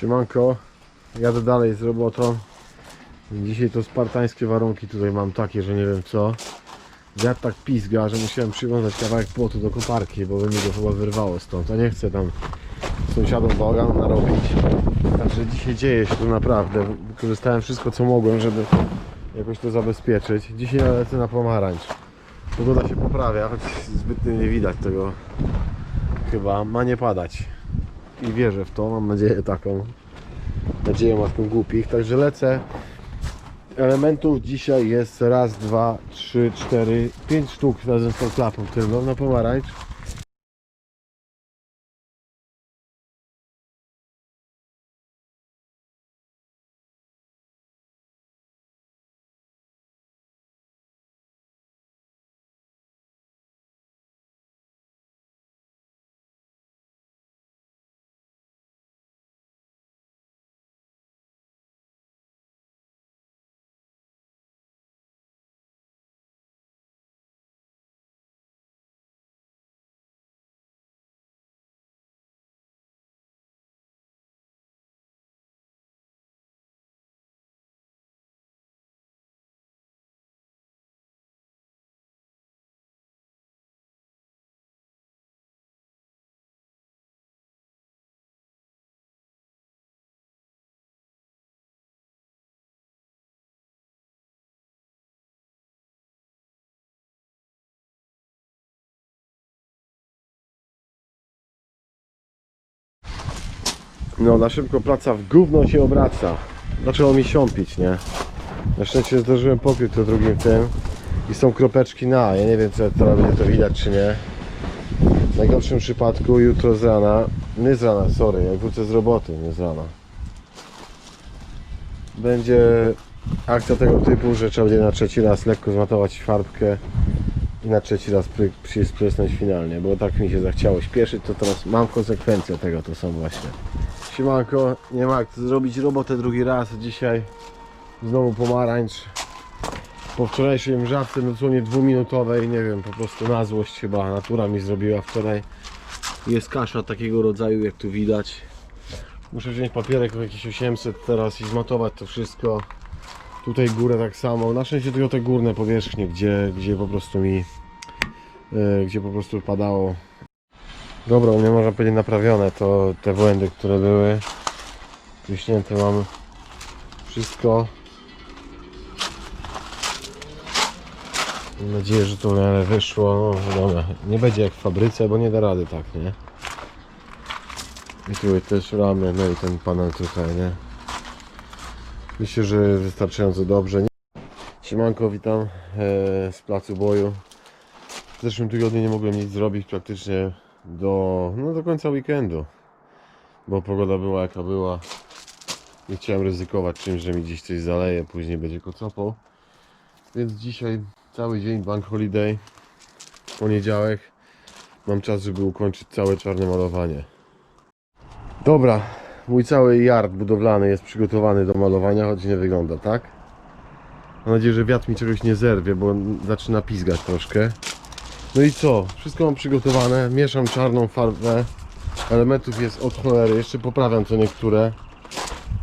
Siemanko, jadę dalej z robotą. Dzisiaj to spartańskie warunki tutaj mam takie, że nie wiem co. Wiatr tak pizga, że musiałem przywiązać kawałek płotu do koparki, bo by mi go chyba wyrwało stąd. A nie chcę tam sąsiadom bałagan narobić. Także dzisiaj dzieje się tu naprawdę. Wykorzystałem wszystko co mogłem, żeby jakoś to zabezpieczyć. Dzisiaj lecę na pomarańcz. Pogoda się poprawia, choć zbytnio nie widać tego chyba. Ma nie padać i wierzę w to, mam nadzieję taką. Nadzieję matką głupich, także lecę. Elementów dzisiaj jest raz, dwa, trzy, cztery, pięć sztuk razem z tą klapą tylną na pomarańcz. No na szybko praca w gówno się obraca. Zaczęło mi siąpić, nie? Na szczęście zdążyłem pokryć to drugim tym i są kropeczki na. Ja nie wiem czy teraz będzie to widać czy nie. W najgorszym przypadku jutro z rana, nie z rana, sorry, jak wrócę z roboty, nie z rana. Będzie akcja tego typu, że trzeba będzie na trzeci raz lekko zmatować farbkę i na trzeci raz pry, przyjść prysnąć finalnie, bo tak mi się zachciało śpieszyć, to teraz mam konsekwencje tego, to są właśnie. Siemanko, nie ma jak zrobić robotę drugi raz, dzisiaj znowu pomarańcz. Po wczorajszej mrzawce, dosłownie dwuminutowej, nie wiem, po prostu na złość chyba natura mi zrobiła wczoraj. Jest kasza takiego rodzaju, jak tu widać. Muszę wziąć papierek o jakieś 800 teraz i zmatować to wszystko. Tutaj górę tak samo. Na szczęście tylko te górne powierzchnie, gdzie, gdzie po prostu mi e, gdzie po prostu padało. Dobra, u mnie można powiedzieć naprawione to te błędy, które były. Wyśnięte mam wszystko. Mam nadzieję, że to miarę wyszło. No dobra, nie będzie jak w fabryce, bo nie da rady tak, nie? I tu też ramię, no i ten panel tutaj, nie? Myślę, że wystarczająco dobrze. Siemanko, witam e, z placu boju. W zeszłym tygodniu nie mogłem nic zrobić praktycznie do, no, do końca weekendu, bo pogoda była jaka była. Nie chciałem ryzykować czymś, że mi gdzieś coś zaleje, później będzie kocopą. Więc dzisiaj cały dzień bank holiday, poniedziałek. Mam czas, żeby ukończyć całe czarne malowanie. Dobra, mój cały yard budowlany jest przygotowany do malowania, choć nie wygląda tak. Mam nadzieję, że wiatr mi czegoś nie zerwie, bo zaczyna pizgać troszkę. No i co? Wszystko mam przygotowane. Mieszam czarną farbę. Elementów jest od cholery. Jeszcze poprawiam co niektóre.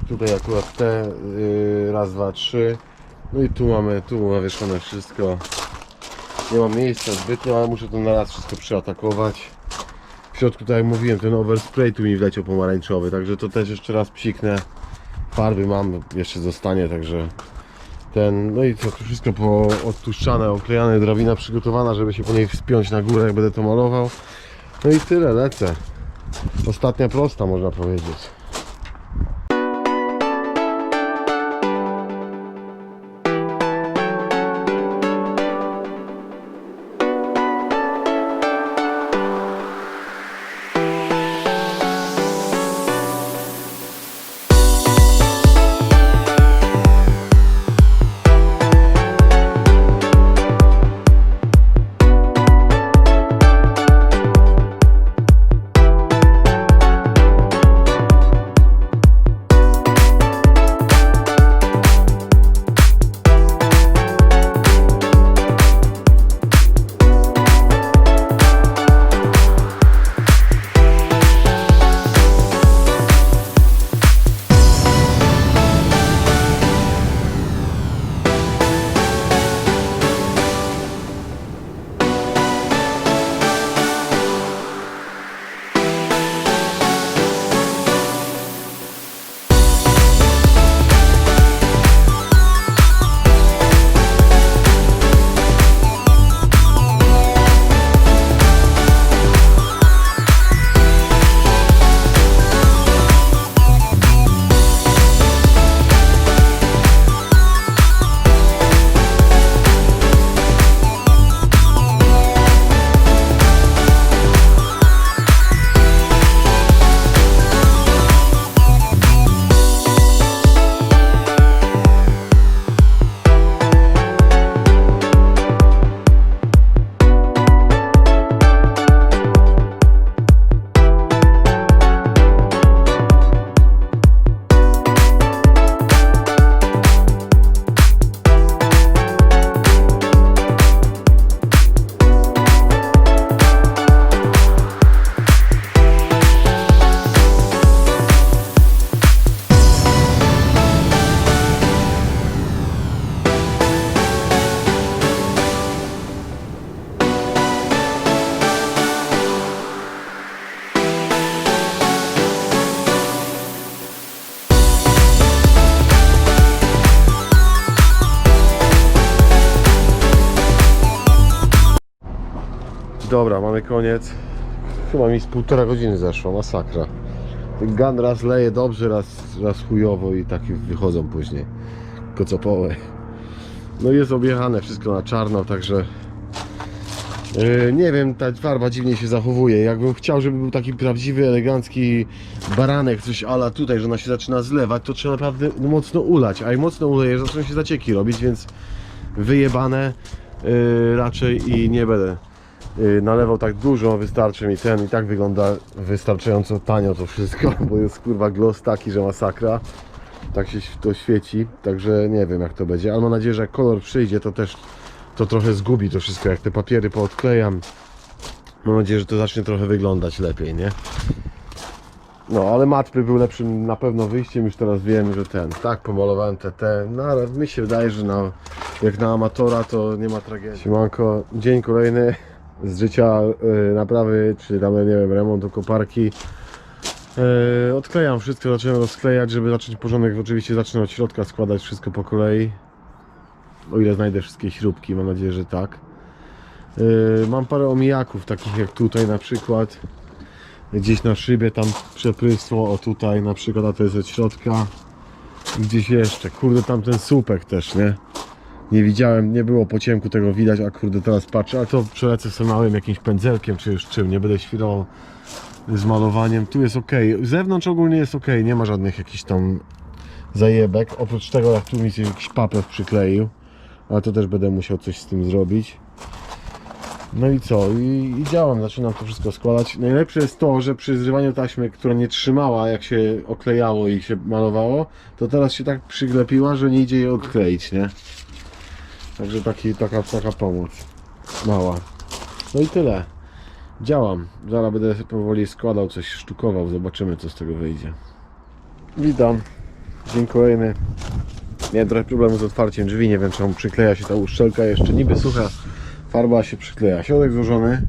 Tutaj akurat te yy, raz, dwa, trzy. No i tu mamy, tu nawieszone wszystko. Nie mam miejsca zbytnio, ale muszę to na raz wszystko przeatakować. W środku, tak jak mówiłem, ten overspray tu mi wleciał pomarańczowy, także to też jeszcze raz psiknę. Farby mam, jeszcze zostanie, także ten, no i co, tu wszystko po odtłuszczane, oklejane, drabina przygotowana, żeby się po niej wspiąć na górę, jak będę to malował. No i tyle, lecę. Ostatnia prosta, można powiedzieć. Koniec. Chyba mi z półtora godziny zeszło, masakra. Ten gun raz leje dobrze, raz, raz chujowo i takie wychodzą później. Kocopowe. No jest objechane wszystko na czarno, także Yy, nie wiem, ta farba dziwnie się zachowuje. Jakbym chciał, żeby był taki prawdziwy, elegancki baranek, coś ala tutaj, że ona się zaczyna zlewać, to trzeba naprawdę no, mocno ulać. A jak mocno ulejesz, zaczną się zacieki robić, więc wyjebane yy, raczej i nie będę nalewał tak dużo, wystarczy mi ten i tak wygląda wystarczająco tanio to wszystko, bo jest kurwa gloss taki, że masakra. Tak się to świeci, także nie wiem jak to będzie, ale mam nadzieję, że jak kolor przyjdzie, to też to trochę zgubi to wszystko, jak te papiery poodklejam. Mam nadzieję, że to zacznie trochę wyglądać lepiej, nie? No, ale matwy był lepszym na pewno wyjściem, już teraz wiem, że ten, tak, pomalowałem te, te, no ale mi się wydaje, że na, jak na amatora to nie ma tragedii. Siemanko, dzień kolejny z życia y, naprawy, czy tam, nie wiem, remontu koparki. Y, odklejam wszystko, zacząłem rozklejać, żeby zacząć porządek, oczywiście zacznę od środka składać wszystko po kolei. O ile znajdę wszystkie śrubki, mam nadzieję, że tak. Yy, mam parę omijaków, takich jak tutaj na przykład. Gdzieś na szybie tam przeprysło, o tutaj na przykład, a to jest od środka. Gdzieś jeszcze, kurde tam ten słupek też, nie? Nie widziałem, nie było po ciemku tego widać, a kurde teraz patrzę, ale to przelecę sobie małym jakimś pędzelkiem czy już czym, nie będę świrował z malowaniem. Tu jest ok, z zewnątrz ogólnie jest ok, nie ma żadnych jakichś tam zajebek, oprócz tego jak tu mi się jakiś papież przykleił ale to też będę musiał coś z tym zrobić. No i co? I, I działam, zaczynam to wszystko składać. Najlepsze jest to, że przy zrywaniu taśmy, która nie trzymała, jak się oklejało i się malowało, to teraz się tak przyglepiła, że nie idzie jej odkleić, nie? Także taki, taka, taka pomoc. Mała. No i tyle. Działam. Zaraz będę powoli składał, coś sztukował. Zobaczymy, co z tego wyjdzie. Witam. Dzień kolejny. Miałem trochę problemu z otwarciem drzwi, nie wiem czemu przykleja się ta uszczelka jeszcze, niby sucha farba się przykleja. Środek złożony,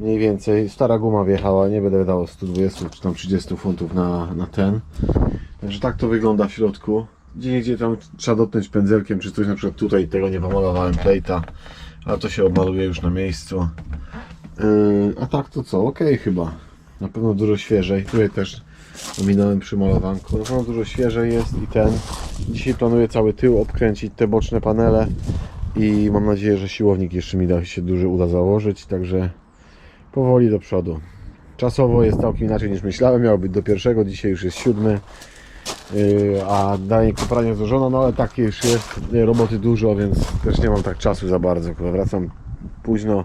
mniej więcej, stara guma wjechała, nie będę dało 120 czy tam 30 funtów na, na ten. Także tak to wygląda w środku. Gdzie gdzie tam trzeba dotknąć pędzelkiem czy coś, na przykład tutaj tego nie pomalowałem plejta, ale to się obmaluje już na miejscu. Yy, a tak to co, ok chyba. Na pewno dużo świeżej. Tutaj też ominąłem przy malowanku. Na pewno dużo świeżej jest i ten. Dzisiaj planuję cały tył obkręcić, te boczne panele i mam nadzieję, że siłownik jeszcze mi da się duży uda założyć, także powoli do przodu. Czasowo jest całkiem inaczej niż myślałem, miało być do pierwszego, dzisiaj już jest siódmy, a dalej kopranie złożona, no ale takie już jest, yy, roboty dużo, więc też nie mam tak czasu za bardzo, wracam późno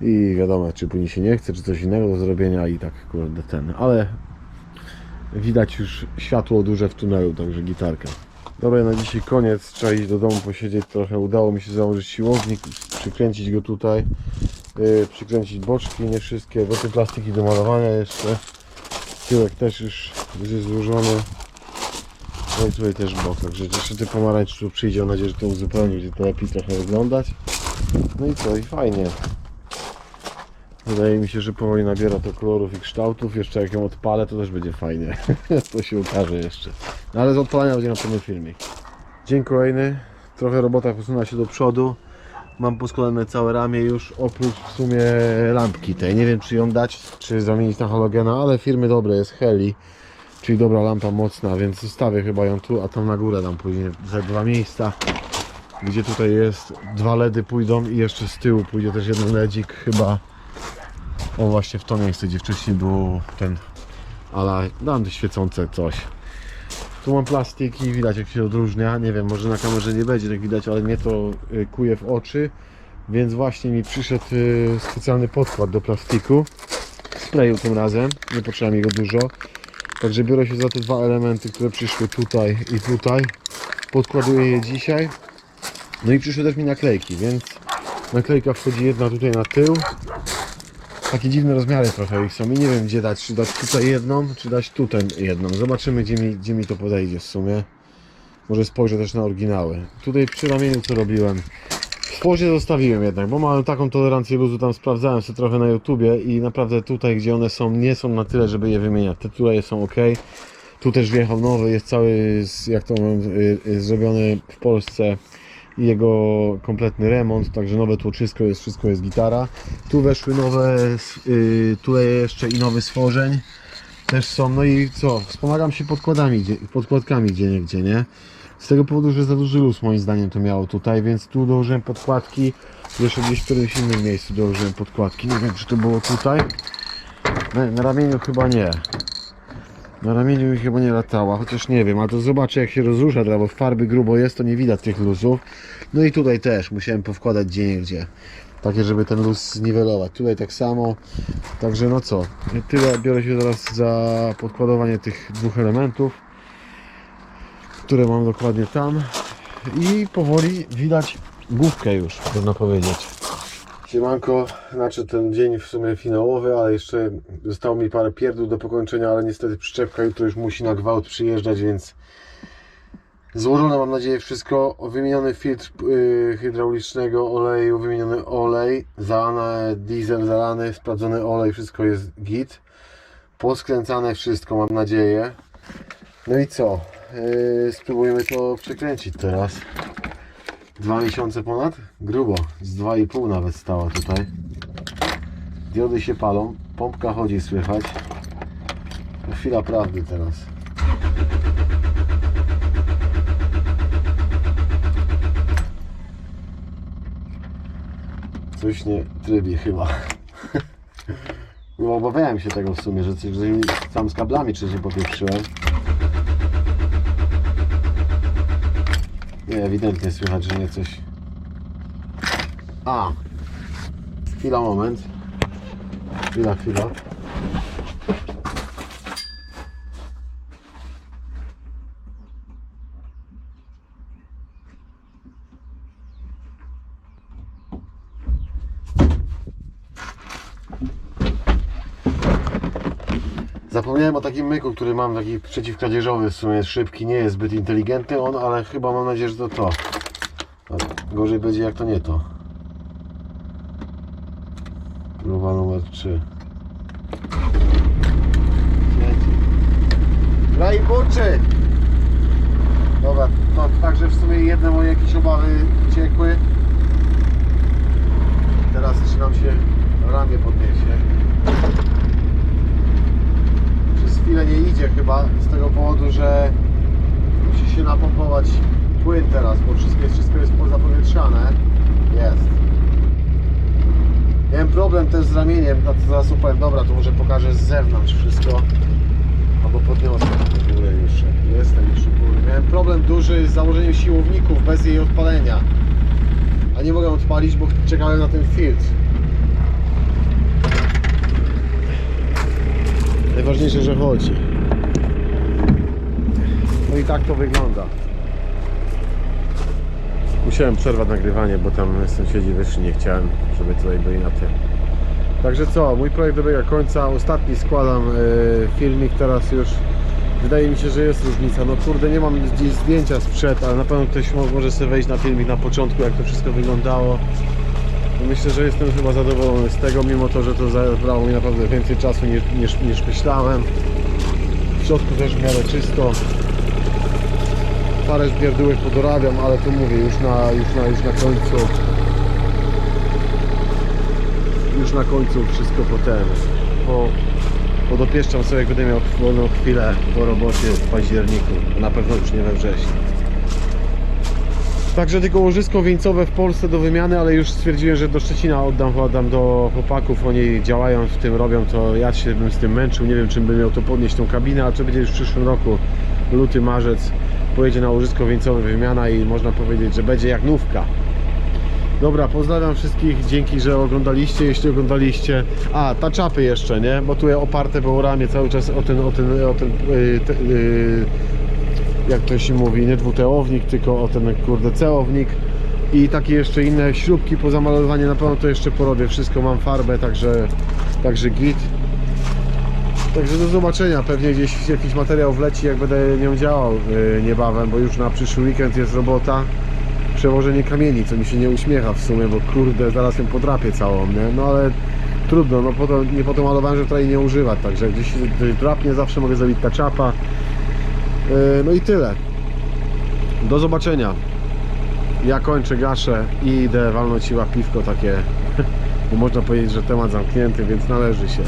i wiadomo, czy później się nie chce, czy coś innego do zrobienia i tak kurde ten, ale widać już światło duże w tunelu, także gitarka. Dobra, na dzisiaj koniec, trzeba iść do domu posiedzieć trochę, udało mi się założyć siłownik, przykręcić go tutaj, yy, przykręcić boczki, nie wszystkie, bo te plastiki do malowania jeszcze, tyłek też już jest złożony, no i tutaj też bok, także jeszcze ten pomarańcz tu przyjdzie, mam nadzieję, że to uzupełni, będzie to lepiej trochę wyglądać. No i co, i fajnie. Wydaje mi się, że powoli nabiera to kolorów i kształtów. Jeszcze jak ją odpalę, to też będzie fajnie. to się ukaże jeszcze. No ale z odpalania będzie na pewno filmik. Dzień kolejny. Trochę robota posunęła się do przodu. Mam poskładane całe ramię już, oprócz w sumie lampki tej. Nie wiem czy ją dać, czy zamienić na halogena, ale firmy dobre jest Heli. Czyli dobra lampa mocna, więc zostawię chyba ją tu, a tam na górę dam później ze dwa miejsca. Gdzie tutaj jest dwa LEDy pójdą i jeszcze z tyłu pójdzie też jeden LEDzik chyba o właśnie w to miejsce, gdzie wcześniej był ten ale dam świecące coś. Tu mam plastik i widać jak się odróżnia. Nie wiem, może na kamerze nie będzie tak widać, ale mnie to y, kuje w oczy. Więc właśnie mi przyszedł y, specjalny podkład do plastiku. Sprayu tym razem, nie potrzeba mi go dużo. Także biorę się za te dwa elementy, które przyszły tutaj i tutaj. Podkładuję je dzisiaj. No i przyszły też mi naklejki, więc naklejka wchodzi jedna tutaj na tył, takie dziwne rozmiary trochę ich są i nie wiem gdzie dać, czy dać tutaj jedną, czy dać tutaj jedną. Zobaczymy gdzie mi, gdzie mi to podejdzie w sumie. Może spojrzę też na oryginały. Tutaj przy ramieniu co robiłem. W spodzie zostawiłem jednak, bo mam taką tolerancję luzu, tam sprawdzałem sobie trochę na YouTubie i naprawdę tutaj gdzie one są, nie są na tyle, żeby je wymieniać. Te tutaj są ok. Tu też wjechał nowy, jest cały, jak to mówią, y, y, zrobiony w Polsce jego kompletny remont, także nowe tłoczysko jest, wszystko jest gitara. Tu weszły nowe, yy, tutaj jeszcze i nowe stworzeń też są, no i co, wspomagam się podkładami, gdzie- podkładkami gdzie niegdzie, nie? Z tego powodu, że za duży luz moim zdaniem to miało tutaj, więc tu dołożyłem podkładki, jeszcze gdzieś w którymś innym miejscu dołożyłem podkładki, nie wiem czy to było tutaj, na, na ramieniu chyba nie. Na ramieniu mi chyba nie latała, chociaż nie wiem, ale to zobaczę jak się rozrusza, bo farby grubo jest, to nie widać tych luzów. No i tutaj też musiałem powkładać gdzie gdzie. Takie, żeby ten luz zniwelować. Tutaj tak samo. Także no co, tyle biorę się teraz za podkładowanie tych dwóch elementów, które mam dokładnie tam. I powoli widać główkę już, można powiedzieć. Siemanko, znaczy ten dzień w sumie finałowy, ale jeszcze zostało mi parę pierdół do pokończenia, ale niestety przyczepka jutro już musi na gwałt przyjeżdżać, więc złożone mam nadzieję wszystko. Wymieniony filtr yy, hydraulicznego oleju, wymieniony olej, zalane diesel, zalany, sprawdzony olej, wszystko jest git. Poskręcane wszystko mam nadzieję. No i co? Yy, spróbujemy to przekręcić teraz. Dwa miesiące ponad? Grubo. Z dwa i pół nawet stała tutaj. Diody się palą. Pompka chodzi słychać. To chwila prawdy teraz. Coś nie trybie chyba. Bo obawiałem się tego w sumie, że coś tam z kablami czy się popieprzyłem. Nie, ewidentnie słychać, że nie coś. A! Chwila, moment. Chwila, chwila. Zapomniałem o takim myku, który mam, taki przeciwkradzieżowy w sumie, jest szybki, nie jest zbyt inteligentny on, ale chyba mam nadzieję, że to to. Gorzej będzie jak to nie to. Próba numer 3. Graj burczy! Dobra, to także w sumie jedne moje jakieś obawy uciekły. Teraz jeszcze nam się ramię podniesie przez chwilę nie idzie chyba z tego powodu, że musi się napompować płyn teraz, bo wszystko jest, wszystko pozapowietrzane. Jest. Miałem problem też z ramieniem, a to zaraz opowiem. Dobra, to może pokażę z zewnątrz wszystko. Albo podniosę do górę. Jestem już u góry. Miałem problem duży z założeniem siłowników bez jej odpalenia. A nie mogę odpalić, bo czekałem na ten filtr. Najważniejsze, że chodzi. No i tak to wygląda. Musiałem przerwać nagrywanie, bo tam sąsiedzi wyszli, nie chciałem, żeby tutaj byli na tym. Także co, mój projekt dobiega końca. Ostatni składam e, filmik teraz już. Wydaje mi się, że jest różnica. No kurde, nie mam gdzieś zdjęcia sprzed, ale na pewno ktoś mo- może sobie wejść na filmik na początku, jak to wszystko wyglądało. Myślę, że jestem chyba zadowolony z tego, mimo to, że to zabrało mi naprawdę więcej czasu niż, niż, niż myślałem. W środku też w miarę czysto. Parę zbierdółek podorabiam, ale tu mówię, już na, już na, już na końcu. Już na końcu wszystko po ten. Po, podopieszczam sobie, jak będę miał wolną chwilę po robocie w październiku. Na pewno już nie we wrześniu. Także tylko łożysko wieńcowe w Polsce do wymiany, ale już stwierdziłem, że do Szczecina oddam, oddam do chłopaków, oni działają w tym, robią to, ja się bym z tym męczył, nie wiem czym bym miał to podnieść tą kabinę, a czy będzie już w przyszłym roku, luty, marzec, pojedzie na łożysko wieńcowe wymiana i można powiedzieć, że będzie jak nówka. Dobra, pozdrawiam wszystkich, dzięki, że oglądaliście, jeśli oglądaliście. A, ta czapy jeszcze, nie? Bo tu oparte było ramię cały czas o ten, o ten, o ten, yy, te, yy, jak to się mówi, nie dwutełownik, tylko o ten kurde cełownik i takie jeszcze inne śrubki po zamalowaniu, na pewno to jeszcze porobię, wszystko mam farbę, także, także git. Także do zobaczenia, pewnie gdzieś jakiś materiał wleci, jak będę nią działał yy, niebawem, bo już na przyszły weekend jest robota. Przewożenie kamieni, co mi się nie uśmiecha w sumie, bo kurde, zaraz ją podrapię całą, nie? No ale trudno, no po to, nie po to malowałem, że tutaj nie używać, także gdzieś się drapnie, zawsze mogę zrobić ta czapa. Yy, No i tyle. Do zobaczenia. Ja kończę gaszę i idę walnąć siła piwko takie, bo można powiedzieć, że temat zamknięty, więc należy się.